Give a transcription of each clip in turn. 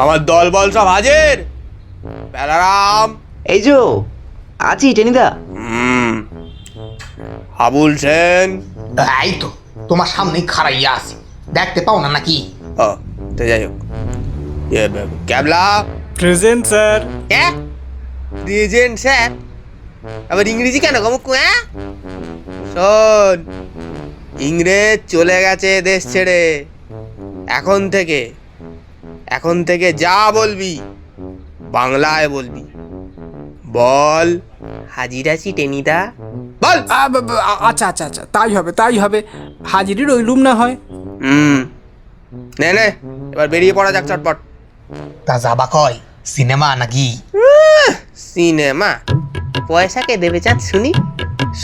আমার দল বল সব হাজির। প্যালারাম এই যো আছি টেনিদা। হাবুল সেন। এই তো তোমার সামনেই খাড়াইয়া আছে। দেখতে পাও না নাকি? ও তো যাই হোক। এ, ক্যাবলা। Present sir. হ্যাঁ রিজেন্ট স্যার। আবার ইংরেজি কেন গমকু হ্যাঁ? শোন। ইংরেজ চলে গেছে দেশ ছেড়ে। এখন থেকে এখন থেকে যা বলবি বাংলায় বলবি। বল। হাজির আছি টেনিদা? বল। আচ্ছা আচ্ছা আচ্ছা তাই হবে তাই হবে। হাজিরি রইলুম না হয়? হুম। নে নে এবার বেরিয়ে পড়া যাক চটপট। তা যাবা কয় সিনেমা নাকি? সিনেমা। পয়সা কে দেবে চাঁদ শুনি?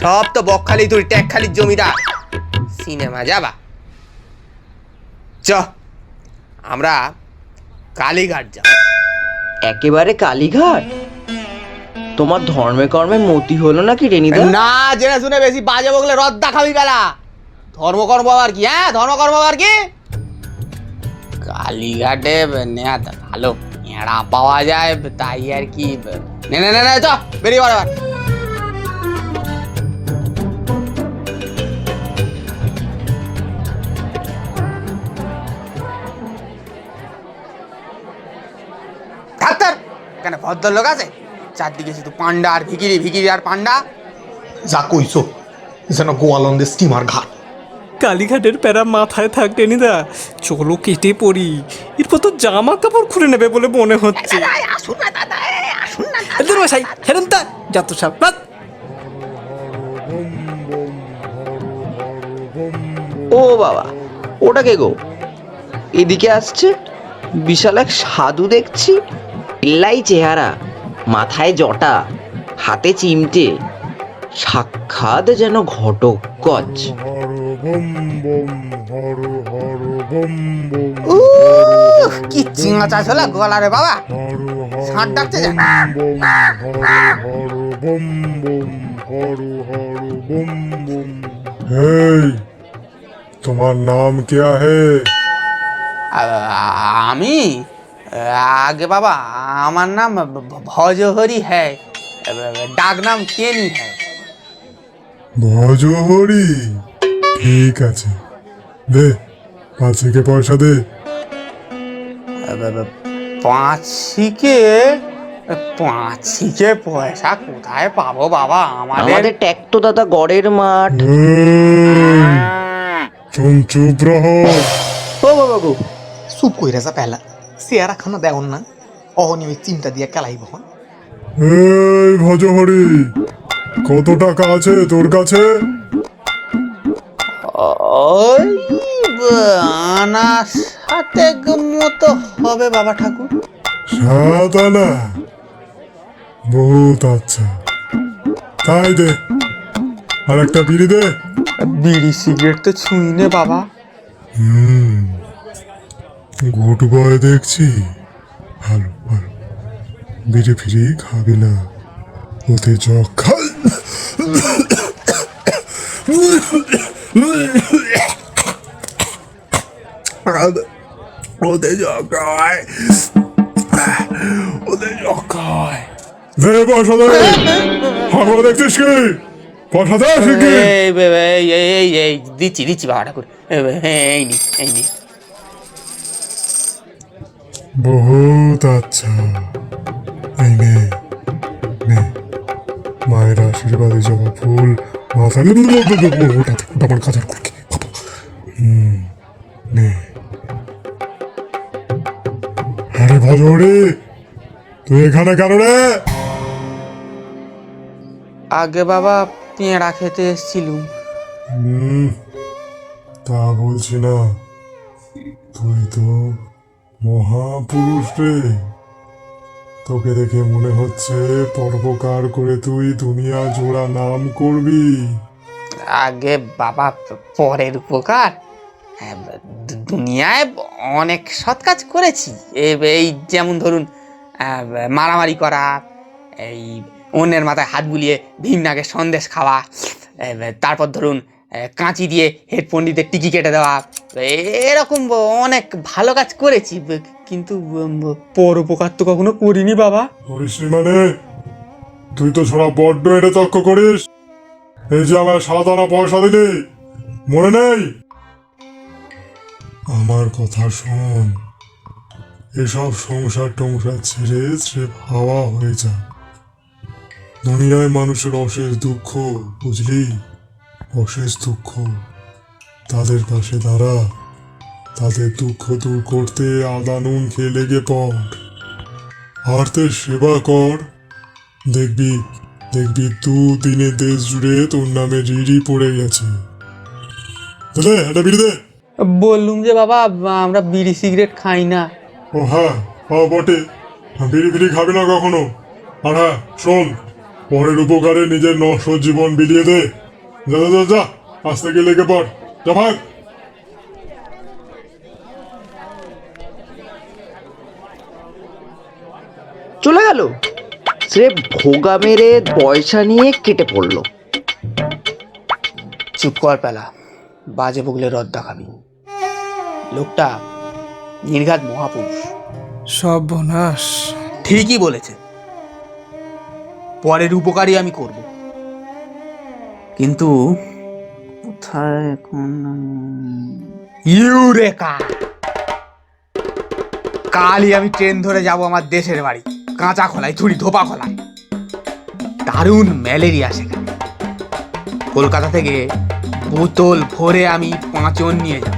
সব তো বকখালি তুই ট্যাকখালির জমিদার। সিনেমা যাবা? চ আমরা কালীঘাট যাব। একেবারে কালীঘাট? তোমার ধর্মে কর্মে মতি হলো নাকি না জেনে শুনে বেশি বাজে বগলে রদ্দা খাবি বেলা। ধর্মকর্ম আবার কি হ্যাঁ? ধর্মকর্ম আবার কি? কালীঘাটে নেয়া ভালো এড়া পাওয়া যায় তাই আর কি। নে নে চ বেরিয়ে পড় এখানে ভদ্রলোক আছে? চারদিকে শুধু পান্ডা আর ভিকিরি ভিকিরি আর পান্ডা। যা কইছো যেন গোয়ালন্দের স্টিমার ঘাট। কালীঘাটের প্যারা মাথায় থাক টেনিদা চলো কেটে পড়ি। এরপর তো জামা কাপড় খুলে নেবে বলে মনে হচ্ছে। আরে আসুন না এদের মশাই হেরেন তা যত সব। ও বাবা ওটা কে গো? এদিকে আসছে বিশাল এক সাধু দেখছি। টিল্লাই চেহারা মাথায় জটা হাতে চিমটে সাক্ষাৎ যেন ঘটক কচ কি চিঙা চাষ হলো গলা রে বাবা? ষাট ডাকছে তোমার নাম কে হে আমি? আগে বাবা আমার নাম ভজহরি হ্যায়। ডাক নাম কেনি হ্যায়। ভজহরি? ঠিক আছে। দে পাঁচ থেকে পয়সা দে। পাঁচিকে পাঁচিকে পয়সা কোথায় পাবো বাবা? আমাদের আমাদের দাদা গড়ের মাঠ। চুপ চুপ রহ। ও বাবা গো চুপ কইরা যা পেলা। চেয়ারা খানা দেওন না। অহনি ওই চিমটা দিয়ে কেলাই বহন এই ভজহরি কত টাকা আছে তোর কাছে? ওই আনা সাথে মতো হবে বাবা ঠাকুর। সাত আনা। বহুত আচ্ছা। তাই দে। আর একটা বিড়ি দে। বিড়ি সিগারেট তো ছুঁই নে বাবা। হুম। গুড বয় দেখছি। ভালো ভালো। বিড়ি ফিরে খাবি না। ওতে যক্ষা ওতে যক্ষা শিখি এই এই দিচ্ছি দিচ্ছি বাবা করে। নি, এই নি। বহুত আচ্ছা এই নে নে মায়ের আশীর্বাদে জবা ফুল হুম তুই এখানে আগে বাবা পেঁড়া খেতে এসছিলুম তা বলছি না তুই তো মহাপুরুষ রে তোকে দেখে মনে হচ্ছে পরোপকার করে তুই দুনিয়া জোড়া নাম করবি। আগে বাবা পরের উপকার। হ্যাঁ, দুনিয়ায় অনেক সৎ কাজ করেছি। এই যেমন ধরুন মারামারি করা এই অন্যের মাথায় হাত বুলিয়ে ভীমনাকে সন্দেশ খাওয়া তারপর ধরুন কাঁচি দিয়ে হেড পণ্ডিতের টিকি কেটে দেওয়া। এরকম অনেক ভালো কাজ করেছি কিন্তু পরোপকার তো কখনো করিনি বাবা। মানে? তুই তো ছোড়া বড্ড এটা তক্ক করিস। এই যে আমার সাত আনা পয়সা দিলি, মনে নেই? আমার কথা শোন। এসব সংসার টংসার ছেড়ে স্রেফ হাওয়া হয়ে যা দুনিয়ায় মানুষের অশেষ দুঃখ, বুঝলি? অশেষ দুঃখ। তাদের পাশে দাঁড়া। তাদের দুঃখ দূর করতে আদা নুন খেয়ে লেগে পড়। আরতের সেবা কর। দেখবি দেখবি দু দিনে দেশ জুড়ে তোর নামে রিড়ি পড়ে গেছে। এটা বিড়ি দে। বললুম যে বাবা আমরা বিড়ি সিগারেট খাই না। ও হ্যাঁ হ্যাঁ বটে। বিড়ি বিড়ি খাবি না কখনো। আর হ্যাঁ শোন পরের উপকারে নিজের নশ্বর জীবন বিলিয়ে দে। যা যা, যা যা আজ থেকে লেগে পড় যা ভাগ চলে গেল। সে ভোগা মেরে পয়সা নিয়ে কেটে পড়ল। চুপ কর পেলা বাজে বগলে রদ দেখাবি। লোকটা নির্ঘাত মহাপুরুষ। সর্বনাশ। ঠিকই বলেছে। পরের উপকারই আমি করব। কিন্তু কোথায় এখন? ইউরেকা। কালই আমি ট্রেন ধরে যাব আমার দেশের বাড়ি। কাঁচা খোলায় ছুরি ধোপা খোলায়। দারুণ ম্যালেরিয়া সেখানে। কলকাতা থেকে বোতল ভরে আমি পাঁচন নিয়ে যাব।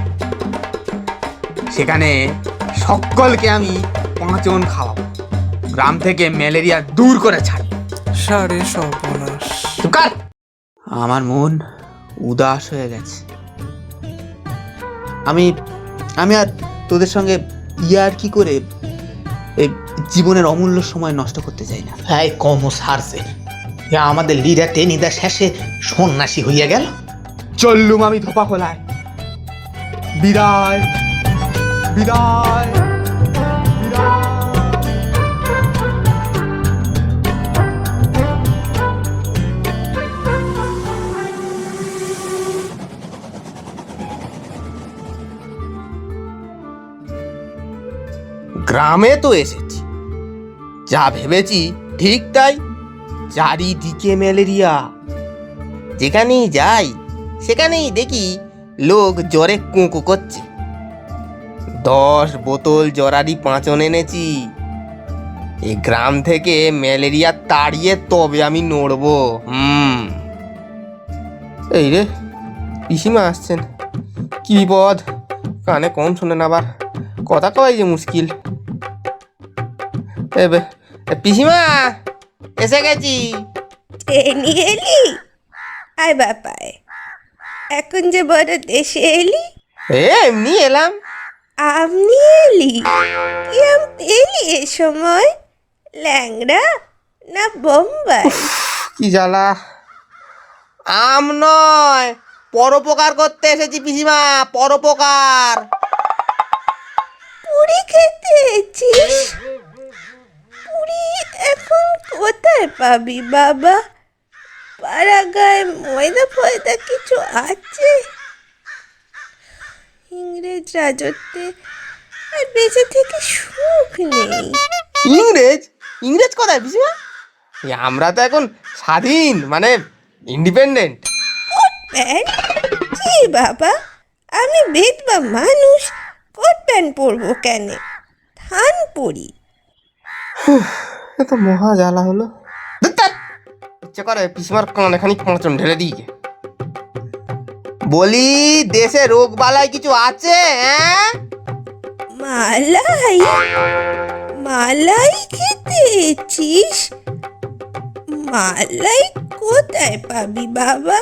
সেখানে সকলকে আমি পাঁচন খাওয়াবো। গ্রাম থেকে ম্যালেরিয়া দূর করে ছাড়বো। সারে সর্বনাশ। আমার মন উদাস হয়ে গেছে। আমি আমি আর তোদের সঙ্গে ইয়ার কি করে এই জীবনের অমূল্য সময় নষ্ট করতে চাই না। হ্যাঁ কম সারছে। আমাদের লিডার টেনিদা শেষে সন্ন্যাসী হইয়া গেল। চললুম আমি ধোপা খোলায় বিদায় বিদায় বিদায়। গ্রামে তো এসেছি। যা ভেবেছি ঠিক তাই। চারিদিকে ম্যালেরিয়া। যেখানেই যাই, সেখানেই দেখি লোক জ্বরে কুঁকু করছে। দশ বোতল জরারি পাঁচন এনেছি। এই গ্রাম থেকে ম্যালেরিয়া তাড়িয়ে তবে আমি নড়বো। হুম। এই রে, পিসিমা আসছেন। কি বিপদ কানে কম শোনেন আবার। কথা কয় যে মুশকিল। পিসিমা এসে গেছি। নিয়ে এলি? আয় বাপায় এখন যে বড় দেশে এলি? এমনি এলাম। আম নিয়ে এলি? কি আম পেলি এ সময়? ল্যাংড়া না বোম্বাই? কি জ্বালা। আম নয় পরোপকার করতে এসেছি পিসিমা পরোপকার। পুরি খেতে এসেছিস? পুরি এখন কোথায় পাবি বাবা? পাড়া গায়ে ময়দা ফয়দা কিছু আছে? ইংরেজ রাজত্বে আর বেঁচে থেকে সুখ নেই। ইংরেজ? ইংরেজ কোথায় পিসিমা এই আমরা তো এখন স্বাধীন মানে ইন্ডিপেন্ডেন্ট প্যান্ট? জি বাবা? আমি বেদবা মানুষ কোট প্যান্ট পরবো কেন? থান পরি। এ তো মহা জ্বালা হলো। ইচ্ছে করে পিসিমার কানে খানি পাঁচন ঢেলে দিই বলি, দেশে রোগ বালাই কিছু আছে হ্যাঁ? মালাই? মালাই খেতে এসেছিস মালাই কোথায় পাবি বাবা?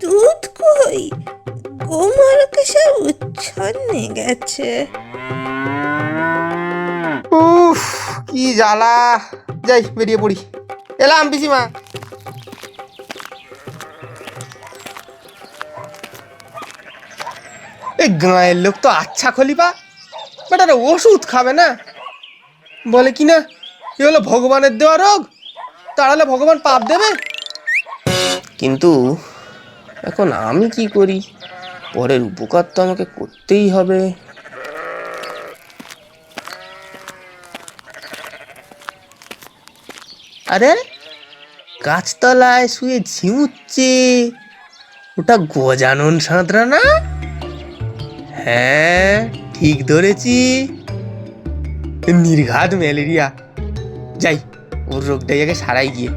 দুধ কই? গোমালকে সব উচ্ছন্নে গেছে। কি জ্বালা? যাই, বেরিয়ে পড়ি। এলাম, পিসিমা। এই গাঁয়ের লোক তো আচ্ছা খলিপা বেটারা ওষুধ খাবে না? বলে কি না, এ হলো ভগবানের দেওয়া রোগ তাড়ালে ভগবান পাপ দেবে। কিন্তু এখন আমি কি করি? পরের উপকার তো আমাকে করতেই হবে। আরে গাছতলায় শুয়ে ঝিমুচ্ছে। ওটা গজানন সাঁতরা না? হ্যাঁ ঠিক ধরেছি। নির্ঘাত ম্যালেরিয়া। যাই, ওর রোগটাই আগে সারাই গিয়ে।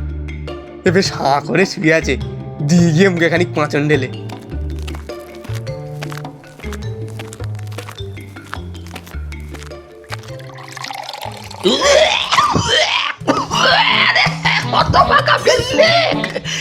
এবার সাঁ করে শুয়ে আছে। দিয়ে গিয়ে মুখে খানিক পাঁচন ঢেলে।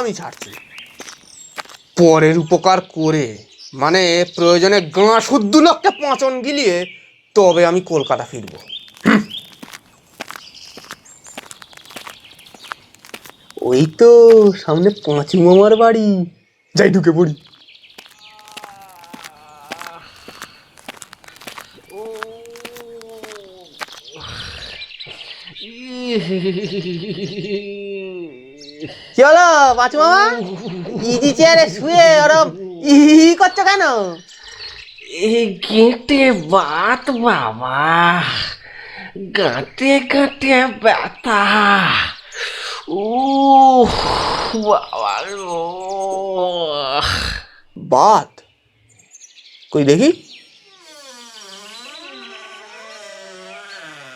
আমি ছাড়ছি পরের উপকার করে মানে প্রয়োজনে গাঁ শুদ্ধ লোককে পাঁচন গিলিয়ে তবে আমি কলকাতা ফিরবো। ওই তো সামনে পাঁচু মামার বাড়ি যাই ঢুকে পড়ি কি হলো পাঁচু মামা ইজি চেয়ারে শুয়ে ওরম ই করছ কেন? গেঁটে বাত বাবা গাঁটে গাঁটে ব্যথা। ও বাবা গো। বাদ কই দেখি?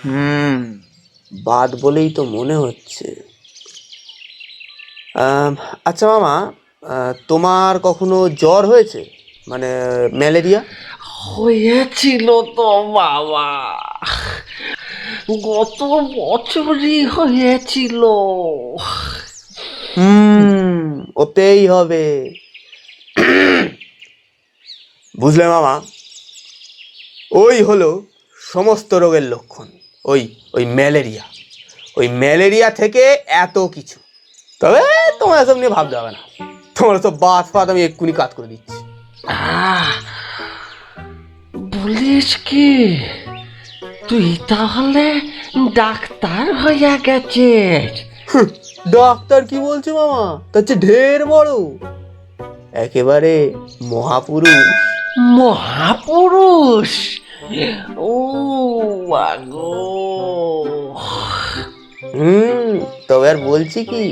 হুম বাদ বলেই তো মনে হচ্ছে। আচ্ছা মামা তোমার কখনো জ্বর হয়েছে? মানে ম্যালেরিয়া? হয়েছিল তো বাবা গত বছরই হয়েছিল। হুম ওতেই হবে। বুঝলে মামা ওই হলো সমস্ত রোগের লক্ষণ ওই ওই ম্যালেরিয়া। ওই ম্যালেরিয়া থেকে এত কিছু। তবে তোমার এসব নিয়ে ভাবতে হবে না। তোমার সব বাদ ফাত আমি এক্ষুনি কাজ করে দিচ্ছি। বলিস কি? তুই তাহলে ডাক্তার হইয়া গেছিস। ডাক্তার কি বলছে মামা? তার চেয়ে ঢের বড়। একেবারে মহাপুরুষ। মহাপুরুষ? ও আগো হুম তবে আর বলছি কি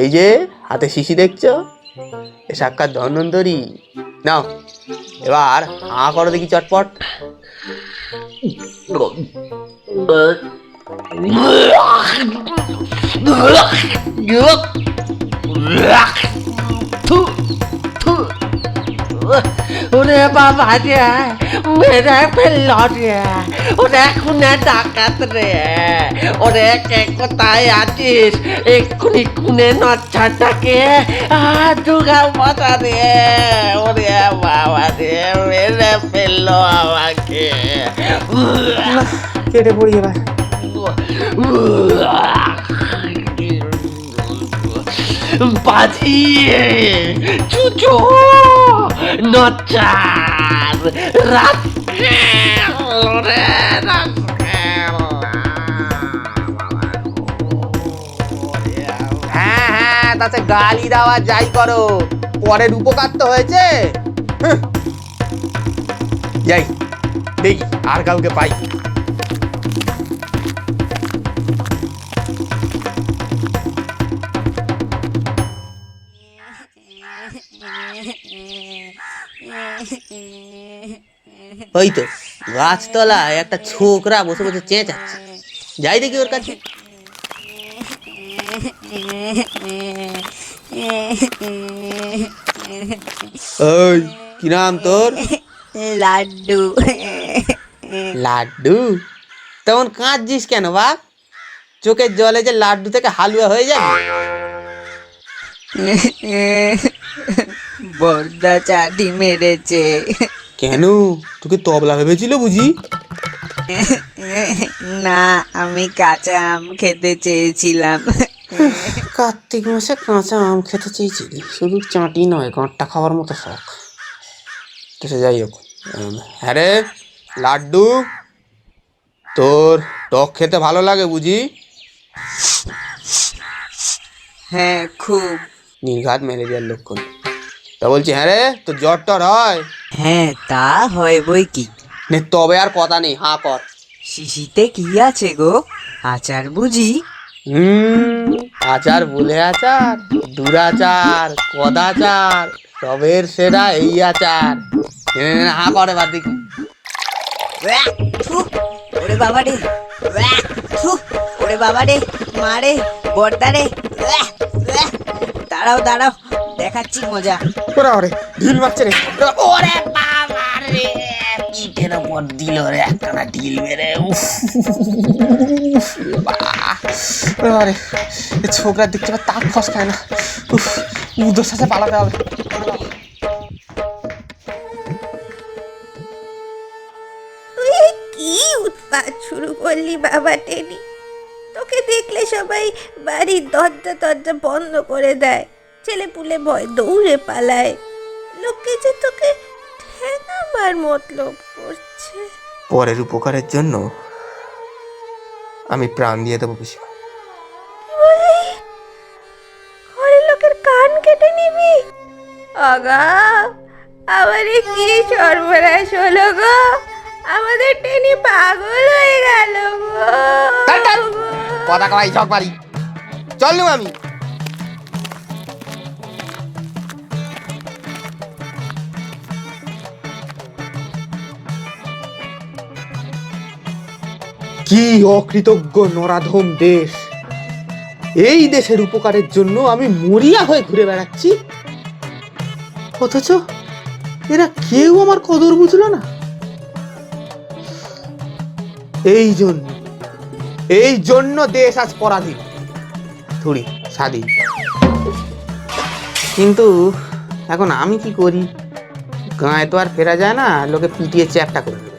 এই যে হাতে শিশি দেখছ? এ সাক্ষাৎ ধন্বন্তরী। নাও এবার হাঁ করো দেখি চটপট। ওরে বাবা রে মেরে ফেলল রে ওরে খুনে ডাকাত রে ওরে কে কোথায় আছিস? এক্ষুনি খুনে নচ্ছাটাকে আর দুর্গা মাতা রে ওরে বাবা রে মেরে ফেলল আমাকে। কেটে পড়ি এবার। বাজি চুচো নচার রাস্কেল রে, রাস্কেল। হ্যাঁ হ্যাঁ তাতে গালি দেওয়া যাই করো। পরের উপকার তো হয়েছে। যাই, দেখি আর কাউকে পাই। ওই তো গাছতলায় একটা ছোকরা বসে বসে চেঁচাচ্ছে। যাই দেখি ওর কাছে। ওই কি নাম তোর? লাড্ডু। লাড্ডু? তেমন কাঁদছিস কেন বাঘ চোখের জলে যে লাড্ডু থেকে হালুয়া হয়ে যাবে। বর্দা চাটি মেরেছে। কেন? তোকে তবলা ভেবেছিল বুঝি? না আমি কাঁচা আম খেতে চেয়েছিলাম। কার্তিক মাসে কাঁচা আম খেতে চেয়েছিলি? শুধু চাঁটি নয় গাঁটটা খাওয়ার মতো শখ। তো সে যাই হোক হ্যাঁ রে লাড্ডু তোর টক খেতে ভালো লাগে বুঝি? হ্যাঁ খুব। নির্ঘাত ম্যালেরিয়ার লক্ষণ। তা বলছি হ্যাঁ রে তোর জ্বর টর হয়? হ্যাঁ তা হয় বই কি? নে তবে আর কথা নেই হাঁ কর। শিশিতে কি আছে গো? আচার বুঝি? হুম আচার বলে আচার দুরাচার কদাচার সবের সেরা এই আচার। হাঁ করে বাদ দেখি। ওরে বাবা রে ওরে বাবা রে মারে বর্দা রে ওয়া, ওয়া। দাঁড়াও দাঁড়াও। দেখাচ্ছি মজা। ওরা ওরে ঢিল মারছে রে। ওরে বাবা রে পিঠের ওপর দিল রে একখানা ঢিল মেরে উফ। এ ছোকরা দেখতে পাই তাক ফসকায় না। উফ উদর সাথে পালাতে হবে। কি উৎপাত শুরু করলি বাবা টেনি? তোকে দেখলে সবাই বাড়ির দরজা দরজা বন্ধ করে দেয়। ছেলে পুলে ভয় দৌড়ে পালায়। লোকে যে তোকে ঠেকাবার মতলব করছে। পরের উপকারের জন্য আমি প্রাণ দিয়ে দেবো পিসিমা। ঘরের লোকের কান কেটে নিবি? আগা আমার কি সর্বনাশ হলো গো? আমাদের টেনি পাগল হয়ে গেল গো। কথা কয় ঝক মারি চল নু আমি। কি অকৃতজ্ঞ নরাধম দেশ। এই দেশের উপকারের জন্য আমি মরিয়া হয়ে ঘুরে বেড়াচ্ছি। অথচ এরা কেউ আমার কদর বুঝলো না। এই জন্য এই জন্য দেশ আজ পরাধীন। থুড়ি স্বাধীন কিন্তু এখন আমি কি করি? গায়ে তো আর ফেরা যায় না, লোকে পিটিয়ে চ্যাপটা করে দেবে।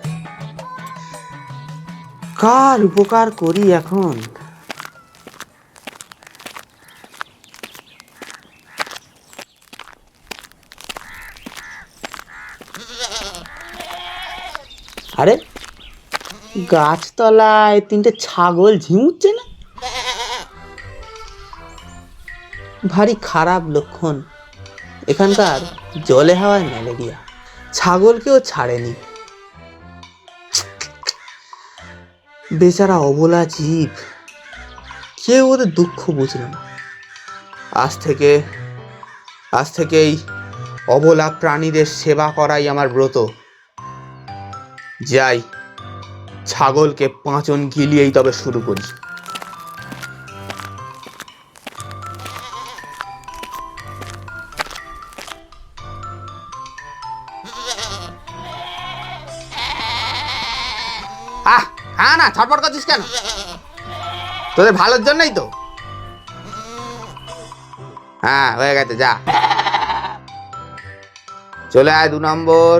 কার উপকার করি এখন? আরে গাছতলায় তিনটে ছাগল ঝিমুচ্ছে না? ভারী খারাপ লক্ষণ। এখানকার জলে হাওয়ায় ম্যালেরিয়া। ছাগলকেও ছাড়েনি। বেচারা অবলা জীব। কেউ ওদের দুঃখ বুঝলো না। আজ থেকে, আজ থেকেই অবলা প্রাণীদের সেবা করাই আমার ব্রত। যাই। ছাগলকে পাঁচন গিলিয়েই তবে শুরু করি। আহ হ্যাঁ না, ছটফট করছিস কেন? তোদের ভালোর জন্যই তো। হ্যাঁ হয়ে গেছে, যা। চলে আয় দু নম্বর।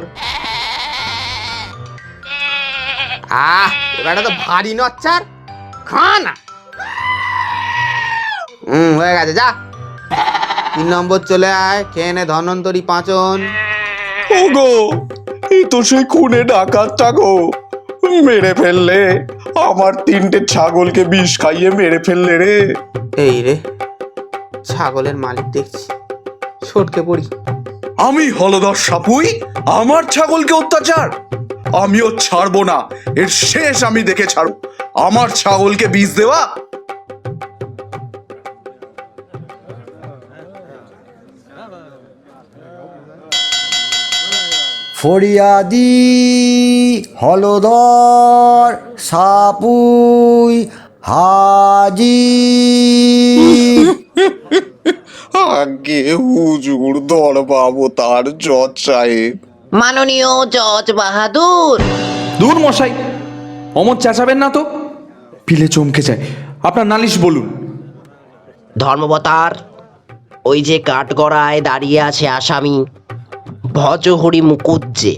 আহ এবারটা তো ভারী নচ্চার। খা না। হুম হয়ে গেছে যা। তিন নম্বর চলে আয় খেয়ে নে ধন্বন্তরী পাঁচন। ওগো এই তো সেই খুনে ডাকাতটা গো মেরে ফেললে আমার তিনটে ছাগলকে বিষ খাইয়ে মেরে ফেললে রে। এই রে ছাগলের মালিক দেখছি। সটকে পড়ি। আমি হলদর সাপুই, আমার ছাগলকে অত্যাচার। আমিও ছাড়বো না, এর শেষ আমি দেখে ছাড়ব। আমার ছাগলকে বিষ দেওয়া। ফরিয়াদি, হলদর সাপুই, হাজি। আগে হুজুর দরবাবু তার জজ সাহেব। মাননীয় জজ বাহাদুর। দূর মশাই অমর চেঁচাবেন না তো? পিলে চমকে যায়। আপনার নালিশ বলুন। ধর্মবতার ওই যে কাঠগড়ায় দাঁড়িয়ে আছে আসামি ভজহরি মুকুজ্জে।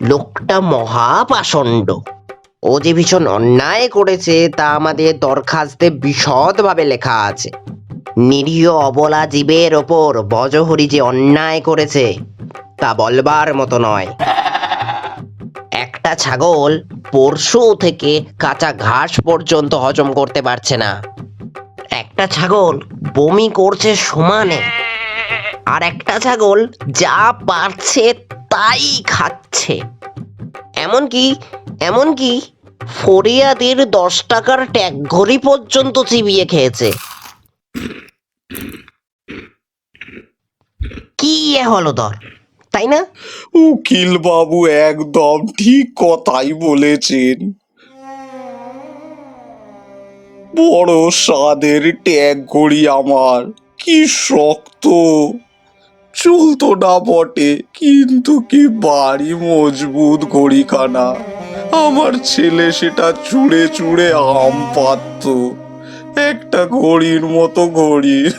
লোকটা মহাপাষণ্ড। ও যে ভীষণ অন্যায় করেছে তা আমাদের দরখাস্তে বিশদভাবে লেখা আছে। নিরীহ অবলা জীবের ওপর বজহরি যে অন্যায় করেছে, তা বলবার মতো নয়। একটা ছাগল পরশু থেকে কাঁচা ঘাস পর্যন্ত হজম করতে পারছে না। একটা ছাগল বমি করছে সমানে, আর একটা ছাগল যা পারছে তাই খাচ্ছে। এমনকি এমনকি ফরিয়াদের দশ টাকার ট্যাগ ঘড়ি পর্যন্ত চিবিয়ে খেয়েছে। কি এ হলো দর তাই না? উকিল বাবু একদম ঠিক কথাই বলেছেন। বড় স্বাদের ট্যাগ ঘড়ি আমার। কি শক্ত। চলতো না বটে, কিন্তু কি বাড়ি মজবুত ঘড়িখানা আমার ছেলে সেটা চুড়ে চুড়ে আম পাতত। একটা ঘড়ির মতো ঘড়ি।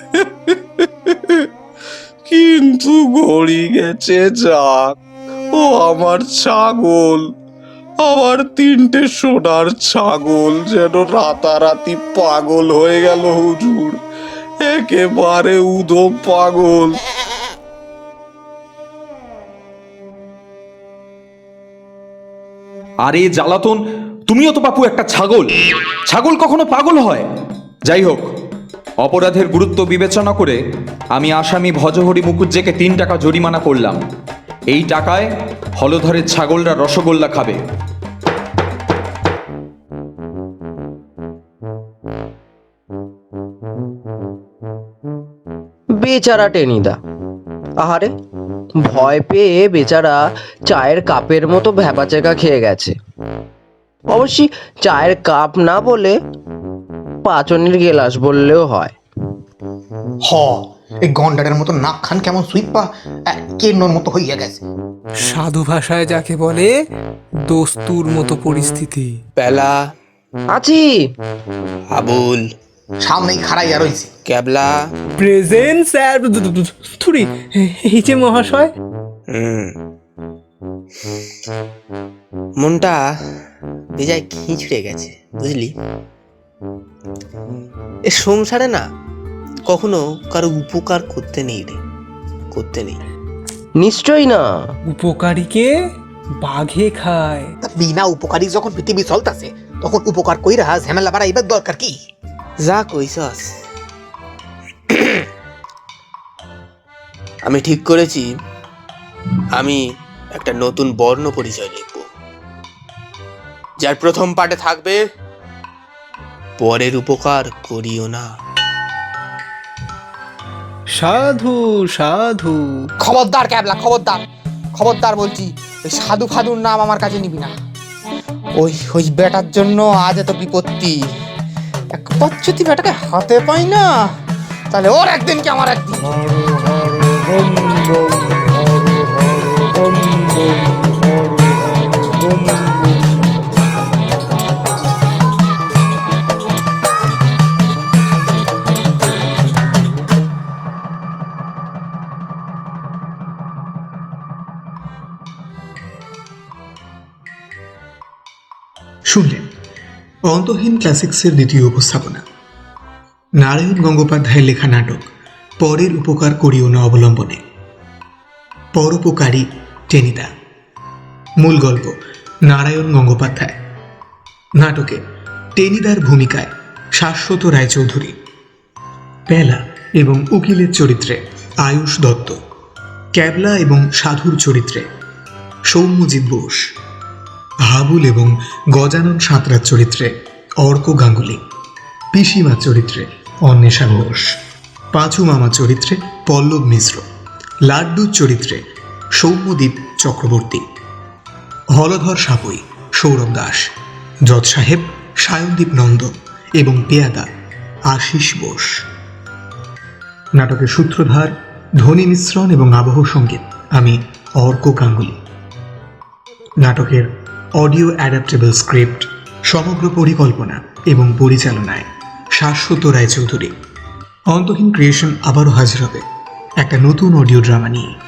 কিন্তু ঘড়ি গেছে যাক। ও আমার ছাগল, আমার তিনটে সোনার ছাগল যেন রাতারাতি পাগল হয়ে গেল হুজুর, একেবারে উদো পাগল। আরে জ্বালাতন, তুমিও তো বাপু একটা ছাগল। ছাগল কখনো পাগল হয়? যাই হোক অপরাধের গুরুত্ব বিবেচনা করে আমি আসামি ভজহরি মুকুজ্জেকে তিন টাকা জরিমানা করলাম। এই টাকায় হলধরের ছাগলরা রসগোল্লা খাবে। বেচারা টেনিদা। আহারে, ভয় পেয়ে বেচারা চায়ের কাপের মতো ভ্যাবাচেকা খেয়ে গেছে। অবশ্যই চায়ের কাপ না বলে পাচনের গেলাস বললেও হয়। হ এই গন্ডারের মতো নাক খান কেমন সুইপা কেন্নর মতো হইয়া গেছে। সাধু ভাষায় যাকে বলে দস্তুর মতো পরিস্থিতি। পেলা। আছি। আবুল। সামনেই খাড়াইয়া রয়েছে ক্যাবলা। প্রেজেন্ট স্যার থুরি এই যে মহাশয়। হুম। মনটা বেজায় খিঁচড়ে গেছে বুঝলি? এ সংসারে না কখনো কারও উপকার করতে নেই রে করতে নেই। নিশ্চয়ই না। উপকারীকে বাঘে খায়। বিনা উপকারী যখন পৃথিবী চলতেছে তখন উপকার কইরা ঝামেলা বাড়াইবার দরকার কি? যা কইসস আমি ঠিক করেছি। আমি একটা নতুন বর্ণ পরিচয় লিখব। যার প্রথম পার্টে থাকবে পরের উপকার করিও না। সাধু সাধু। খবরদার ক্যাবলা খবরদার। খবরদার বলছি ওই সাধু ফাদুর নাম আমার কাছে নিবি না। ওই ওই বেটার জন্য আজ এত বিপত্তি। একবার যদি বেটাকে হাতে পাই না। তাহলে ওর একদিন কি আমার একদিন? অন্তহীন ক্লাসিক্সের দ্বিতীয় উপস্থাপনা। নারায়ণ গঙ্গোপাধ্যায়ের লেখা নাটক, পরের উপকার করিও না অবলম্বনে। পরোপকারী টেনিদা। মূল গল্প, নারায়ণ গঙ্গোপাধ্যায়। নাটকে টেনিদার ভূমিকায় শাশ্বত রায়চৌধুরী। পেলা এবং উকিলের চরিত্রে আয়ুষ দত্ত। ক্যাবলা এবং সাধুর চরিত্রে সৌম্যজিৎ বোস। হাবুল এবং গজানন সাঁতরার চরিত্রে, অর্ক গাঙ্গুলি পিসিমা চরিত্রে, অন্বেষা ঘোষ, পাঁচু মামা চরিত্রে, পল্লব মিশ্র, লাড্ডুর চরিত্রে, সৌম্যদীপ চক্রবর্তী, হলধর সাপই, সৌরভ দাস যৎ সাহেব, সায়নদীপ নন্দ এবং পেয়াদা, আশিস বোস। নাটকের সূত্রধার ধ্বনি মিশ্রণ এবং আবহ সংগীত, আমি অর্ক গাঙ্গুলি। নাটকের অডিও অ্যাডাপ্টেবল স্ক্রিপ্ট, সমগ্র পরিকল্পনা এবং পরিচালনায় শাশ্বত রায়চৌধুরী। অন্তহীন ক্রিয়েশন আবারও হাজির হবে। একটা নতুন অডিও ড্রামা নিয়ে।